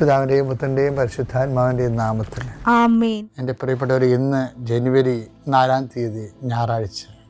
പിതാവിന്റെയും പുത്രന്റെയും പരിശുദ്ധാത്മാവിന്റെയും നാമത്തിൽ. ആമേൻ. എന്റെ പ്രിയപ്പെട്ടവർ ഇന്ന് ജനുവരി നാലാം തീയതി ഞായറാഴ്ച.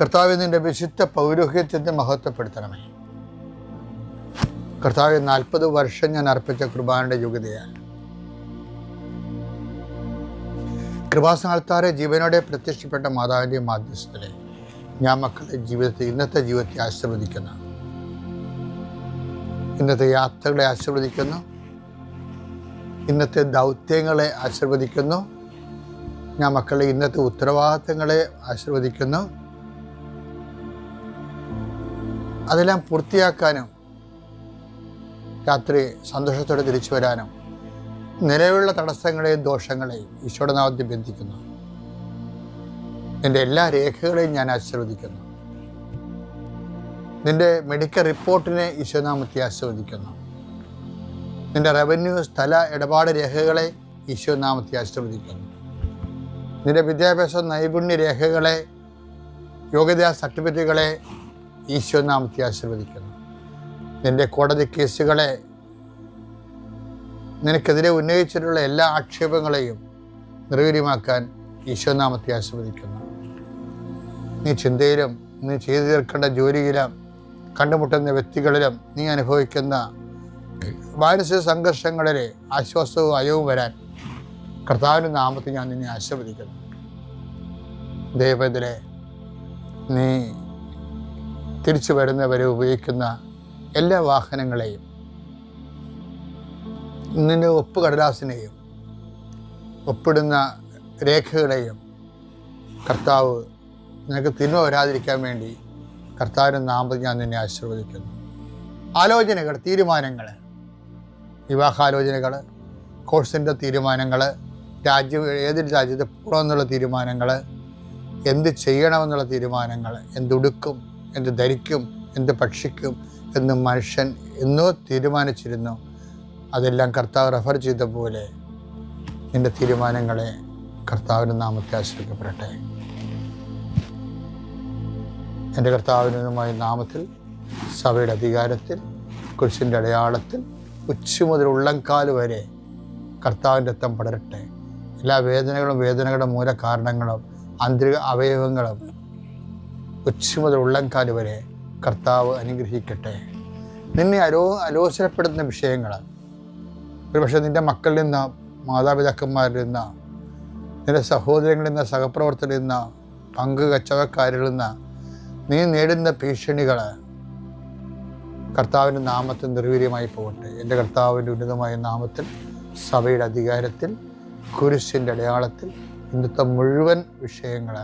കർത്താവെ നിന്റെ വിശുദ്ധ പൗരോഹിത്യത്തെ മഹത്വപ്പെടുത്തണമേ. കർത്താവ് നാൽപ്പത് വർഷം ഞാൻ അർപ്പിച്ച കൃപാന്റെ യോഗ്യതയാണ്. കൃപാസ്ഥാനത്താറെ ജീവനോടെ പ്രത്യക്ഷപ്പെട്ട മാതാവിന്റെ മാധ്യസ്ഥലെ ഞാൻ മക്കളുടെ ജീവിതത്തെ ഇന്നത്തെ ജീവിതത്തെ ആശീർവദിക്കുന്നു. ഇന്നത്തെ യാത്രകളെ ആശീർവദിക്കുന്നു. ഇന്നത്തെ ദൗത്യങ്ങളെ ആശീർവദിക്കുന്നു. ഞാൻ മക്കളെ ഇന്നത്തെ ഉത്തരവാദിത്തങ്ങളെ ആശീർവദിക്കുന്നു. അതെല്ലാം പൂർത്തിയാക്കാനും രാത്രി സന്തോഷത്തോടെ തിരിച്ചു വരാനും നിലവിലുള്ള തടസ്സങ്ങളെയും ദോഷങ്ങളെയും ഈശോയുടെ നാമത്തിൽ ബന്ധിക്കുന്നു. നിന്റെ എല്ലാ രേഖകളെയും ഞാൻ ആശീർവദിക്കുന്നു. നിന്റെ മെഡിക്കൽ റിപ്പോർട്ടിനെ ഈശോനാമത്തെ ആശീർവദിക്കുന്നു. നിന്റെ റവന്യൂ സ്ഥല ഇടപാട് രേഖകളെ ഈശോനാമത്തെ ആശീർവദിക്കുന്നു. നിന്റെ വിദ്യാഭ്യാസ നൈപുണ്യ രേഖകളെ യോഗ്യതാ സർട്ടിഫിക്കറ്റുകളെ ഈശോ നാമത്തെ ആശീർവദിക്കുന്നു നിന്റെ കോടതി കേസുകളെ നിനക്കെതിരെ ഉന്നയിച്ചിട്ടുള്ള എല്ലാ ആക്ഷേപങ്ങളെയും നിർവീര്യമാക്കാൻ ഈശോ നാമത്തെ ആശീർവദിക്കുന്നു നീ ചിന്തയിലും നീ ചെയ്തു തീർക്കേണ്ട ജോലിയിലും കണ്ടുമുട്ടുന്ന വ്യക്തികളിലും നീ അനുഭവിക്കുന്ന മാനസിക സംഘർഷങ്ങളിലെ ആശ്വാസവും അയവും വരാൻ കർത്താവിന്റെ നാമത്തിൽ ഞാൻ നിന്നെ ആശീർവദിക്കുന്നു. ദൈവത്തിലെ നീ തിരിച്ചു വരുന്നവരെ ഉപയോഗിക്കുന്ന എല്ലാ വാഹനങ്ങളെയും നിന്റെ ഒപ്പ് കടലാസിനെയും ഒപ്പിടുന്ന രേഖകളെയും കർത്താവ് നിനക്ക് തിന്മ വരാതിരിക്കാൻ വേണ്ടി കർത്താവിന്റെ നാമത്തിൽ ഞാൻ നിന്നെ ആശീർവദിക്കുന്നു. ആലോചനകൾ തീരുമാനങ്ങൾ വിവാഹാലോചനകൾ കോഴ്സിന്റെ തീരുമാനങ്ങൾ രാജ്യം ഏത് രാജ്യത്ത് പോകണമെന്നുള്ള തീരുമാനങ്ങൾ എന്ത് ചെയ്യണമെന്നുള്ള തീരുമാനങ്ങൾ എന്തുടുക്കും എന്ത് ധരിക്കും എന്ത് ഭക്ഷിക്കും എന്ന് മനുഷ്യൻ എന്നോ തീരുമാനിച്ചിരുന്നു അതെല്ലാം കർത്താവ് റെഫർ ചെയ്ത പോലെ നിന്റെ തീരുമാനങ്ങളെ കർത്താവിന്റെ നാമത്തെ ആശ്രയിക്കപ്പെടട്ടെ. എന്റെ കർത്താവിനുമായ നാമത്തിൽ സഭയുടെ അധികാരത്തിൽ കുരിശിന്റെ അടയാളത്തിൽ ഉച്ച മുതൽ ഉള്ളംകാൽ വരെ കർത്താവിന്റെ അത്തം പടരട്ടെ. എല്ലാ വേദനകളും വേദനകളുടെ മൂലകാരണങ്ങളും ആന്തരിക അവയവങ്ങളും ഉച്ച മുതൽ ഉള്ളംകാൽ വരെ കർത്താവ് അനുഗ്രഹിക്കട്ടെ. നിന്നെ അലോ അലോചനപ്പെടുന്ന വിഷയങ്ങൾ ഒരുപക്ഷെ നിന്റെ മക്കളിൽ നിന്ന് മാതാപിതാക്കന്മാരിൽ നിന്ന് നിന്റെ സഹോദരങ്ങളിൽ നിന്ന് സഹപ്രവർത്തകരിൽ നിന്ന് പങ്ക് കച്ചവക്കാരിൽ നിന്ന് നീ നേടുന്ന ഭീഷണികൾ കർത്താവിന്റെ നാമത്തിൽ നിർവീര്യമായി പോകട്ടെ. എന്റെ കർത്താവിന്റെ ഉന്നതമായ നാമത്തിൽ സഭയുടെ അധികാരത്തിൽ കുരിശിന്റെ അടയാളത്തിൽ ഇന്നത്തെ മുഴുവൻ വിഷയങ്ങൾ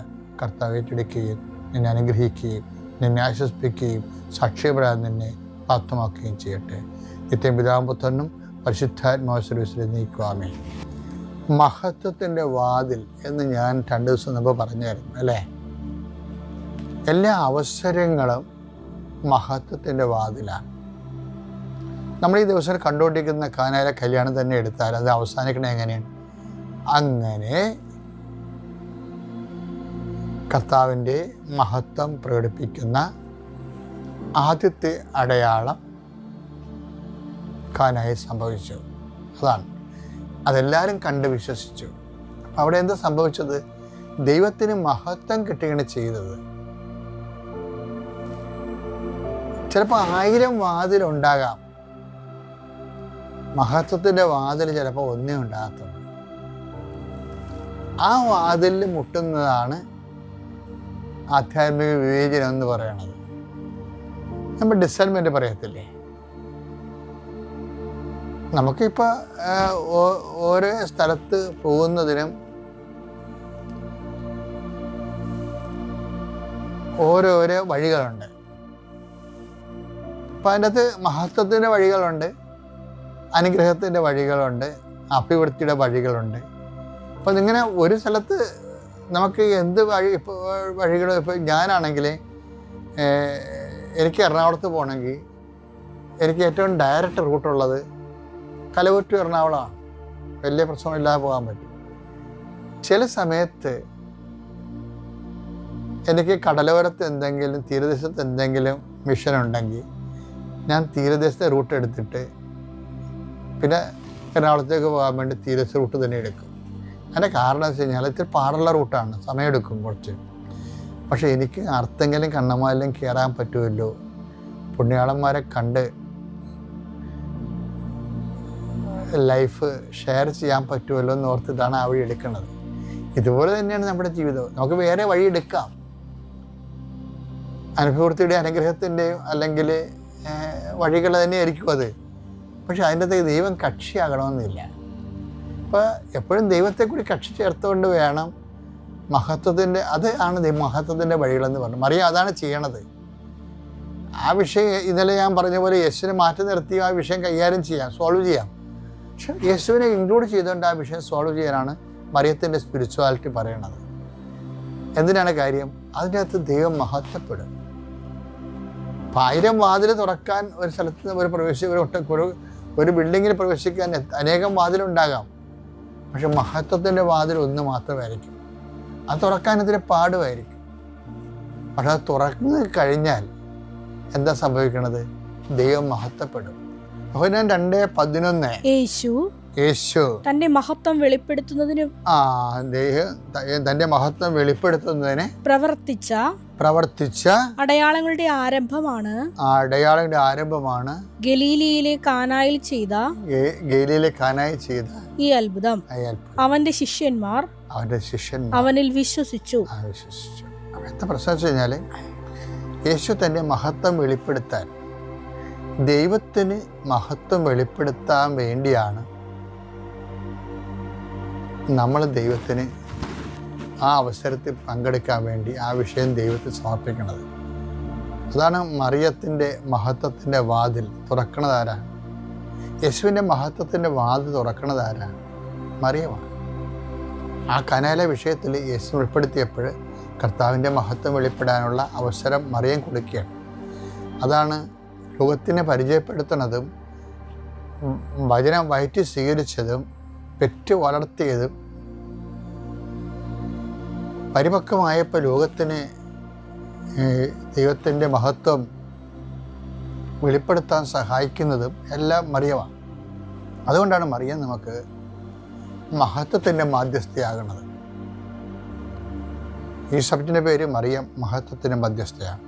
കർത്താവ് ഏറ്റെടുക്കുകയും നിന്നെ അനുഗ്രഹിക്കുകയും നിന്നെ ആശ്വസിപ്പിക്കുകയും സാക്ഷ്യപ്പെടാൻ നിന്നെ പ്രാപ്തമാക്കുകയും ചെയ്യട്ടെ. നിത്യം പിതാമ്പുത്തനും പരിശുദ്ധാത്മാശ്വരൂസിലെ നീക്കുവാമേ മഹത്വത്തിന്റെ വാതിൽ എന്ന് ഞാൻ രണ്ട് ദിവസം മുമ്പ് പറഞ്ഞായിരുന്നു അല്ലേ? എല്ലാ അവസരങ്ങളും മഹത്വത്തിന്റെ വാതിലാണ്. നമ്മൾ ഈ ദിവസം കണ്ടുകൊണ്ടിരിക്കുന്ന കാനാല കല്യാണം തന്നെ എടുത്താൽ അത് അവസാനിക്കണേ എങ്ങനെയാണ്? അങ്ങനെ കർത്താവിന്റെ മഹത്വം പ്രകടിപ്പിക്കുന്ന ആദ്യത്തെ അടയാളം കാനായി സംഭവിച്ചു. അതാണ്. അതെല്ലാവരും കണ്ട് വിശ്വസിച്ചു. അവിടെ എന്താ സംഭവിച്ചത്? ദൈവത്തിന് മഹത്വം കിട്ടുകയാണ് ചെയ്തത്. ചിലപ്പോൾ ആയിരം വാതിലുണ്ടാകാം മഹത്വത്തിന്റെ വാതിൽ ചിലപ്പോൾ ഒന്നേ ഉണ്ടാകത്തുള്ളൂ. ആ വാതിലിൽ മുട്ടുന്നതാണ് ആധ്യാത്മിക വിവേചനം എന്ന് പറയണത്. നമ്മൾ ഡിസൈൻമെന്റ് പറയത്തില്ലേ? നമുക്കിപ്പോൾ ഓരോ സ്ഥലത്ത് പോകുന്നതിനും ഓരോരോ വഴികളുണ്ട്. അപ്പം അതിന്റെ അകത്ത് മഹത്വത്തിന്റെ വഴികളുണ്ട് അനുഗ്രഹത്തിന്റെ വഴികളുണ്ട് അഭിവൃദ്ധിയുടെ വഴികളുണ്ട്. അപ്പം ഇങ്ങനെ ഒരു സ്ഥലത്ത് നമുക്ക് എന്ത് വഴി ഇപ്പോൾ വഴികൾ ഇപ്പോൾ ഞാനാണെങ്കിൽ എനിക്ക് എറണാകുളത്ത് പോകണമെങ്കിൽ എനിക്ക് ഏറ്റവും ഡയറക്റ്റ് റൂട്ടുള്ളത് കലവറ്റു എറണാകുളമാണ് വലിയ പ്രശ്നമില്ലാതെ പോകാൻ പറ്റും. ചില സമയത്ത് എനിക്ക് കടലോരത്ത് എന്തെങ്കിലും തീരദേശത്ത് എന്തെങ്കിലും മിഷൻ ഉണ്ടെങ്കിൽ ഞാൻ തീരദേശത്തെ റൂട്ട് എടുത്തിട്ട് പിന്നെ എറണാകുളത്തേക്ക് പോകാൻ വേണ്ടി തീരദേശ റൂട്ട് തന്നെ എടുക്കും. അതിന്റെ കാരണം വെച്ച് കഴിഞ്ഞാൽ ഇത്തിരി പാടുള്ള റൂട്ടാണ്. സമയമെടുക്കും കുറച്ച്. പക്ഷേ എനിക്ക് അർത്തെങ്കിലും കണ്ണമാലിലും കയറാൻ പറ്റുമല്ലോ? പുണ്യാളന്മാരെ കണ്ട് ലൈഫ് ഷെയർ ചെയ്യാൻ പറ്റുമല്ലോ എന്ന് ഓർത്തിട്ടാണ് ആ വഴി എടുക്കുന്നത്. ഇതുപോലെ തന്നെയാണ് നമ്മുടെ ജീവിതം നമുക്ക് വേറെ വഴി എടുക്കാം. അനുഭവത്തിന്റെ അനുഗ്രഹത്തിന്റെയും അല്ലെങ്കിൽ വഴികൾ തന്നെയായിരിക്കും അത്. പക്ഷെ അതിന്റെ ദൈവം കക്ഷിയാകണമെന്നില്ല. അപ്പോൾ എപ്പോഴും ദൈവത്തെ കൂടി കക്ഷി ചേർത്തുകൊണ്ട് വേണം മഹത്വത്തിന്റെ അത് ആണ് മഹത്വത്തിന്റെ വഴികളെന്ന് പറഞ്ഞു. മറിയ അതാണ് ചെയ്യണത്. ആ വിഷയം ഇന്നലെ ഞാൻ പറഞ്ഞ പോലെ യേശുവിനെ മാറ്റി നിർത്തി ആ വിഷയം കൈകാര്യം ചെയ്യാം സോൾവ് ചെയ്യാം. പക്ഷെ യേശുവിനെ ഇൻക്ലൂഡ് ചെയ്തുകൊണ്ട് ആ വിഷയം സോൾവ് ചെയ്യാനാണ് മറിയത്തിന്റെ സ്പിരിച്വാലിറ്റി പറയണത്. എന്തിനാണ് കാര്യം? അതിന്റെ അകത്ത് ദൈവം മഹത്വപ്പെടും. ആയിരം വാതിൽ തുറക്കാൻ ഒരു സ്ഥലത്ത് ഒരു പ്രവേശിച്ച് ഒരു ഒട്ട ഒരു ബിൽഡിങ്ങിൽ പ്രവേശിക്കാൻ അനേകം വാതിലുണ്ടാകാം. പക്ഷെ മഹത്വത്തിന്റെ വാതിൽ ഒന്ന് മാത്രമായിരിക്കും. അത് തുറക്കാൻ ഇതിന് പാടുമായിരിക്കും. പക്ഷെ അത് തുറന്നു കഴിഞ്ഞാൽ എന്താ സംഭവിക്കണത്? ദൈവം മഹത്വപ്പെടും. ഞാൻ രണ്ട് പതിനൊന്ന് യേശു യേശു. തന്റെ മഹത്വം വെളിപ്പെടുത്തുന്നതിന് ആ ദൈവം ത- മഹത്വം വെളിപ്പെടുത്തുന്നതിന് പ്രവർത്തിച്ച പ്രവർത്തിച്ച അടയാളങ്ങളുടെ ആരംഭമാണ് അടയാളങ്ങളുടെ ആരംഭമാണ് ഗലീലിയിലെ കാനായിൽ ചെയ്ത ഗലീലിലെ കാനായിൽ കാനായി ചെയ്ത ഈ അത്ഭുതം. അവന്റെ ശിഷ്യന്മാർ അവന്റെ ശിഷ്യൻ അവനിൽ വിശ്വസിച്ചു. വിശ്വസിച്ചു. എന്താ പ്രശ്നം വെച്ച് കഴിഞ്ഞാൽ യേശു തന്റെ മഹത്വം വെളിപ്പെടുത്താൻ ദൈവത്തിന് മഹത്വം വെളിപ്പെടുത്താൻ വേണ്ടിയാണ് നമ്മൾ ദൈവത്തിന് ആ അവസരത്തിൽ പങ്കെടുക്കാൻ വേണ്ടി ആ വിഷയം ദൈവത്തിൽ സമർപ്പിക്കുന്നത് അതാണ് മറിയത്തിന്റെ മഹത്വത്തിന്റെ വാതിൽ തുറക്കണതാരാ യേശുവിന്റെ മഹത്വത്തിന്റെ വാതിൽ തുറക്കണതാരാ മറിയമാണ്. ആ കനാല വിഷയത്തിൽ യേശു ഉൾപ്പെടുത്തിയപ്പോൾ കർത്താവിന്റെ മഹത്വം വെളിപ്പെടാനുള്ള അവസരം മറിയം കൊടുക്കുകയാണ്. അതാണ് ലോകത്തിനെ പരിചയപ്പെടുത്തുന്നതും വചനം വയറ്റി സ്വീകരിച്ചതും പെറ്റു വളർത്തിയതും പരിപക്വമായപ്പോൾ ലോകത്തിന് ദൈവത്തിന്റെ മഹത്വം വെളിപ്പെടുത്താൻ സഹായിക്കുന്നതും എല്ലാം മറിയമാണ്. അതുകൊണ്ടാണ് മറിയം നമുക്ക് മഹത്വത്തിന്റെ മാധ്യസ്ഥയാകുന്നത്. ഈ സബ്ജക്റ്റിന്റെ പേര് മറിയം മഹത്വത്തിന്റെ മധ്യസ്ഥയാണ്.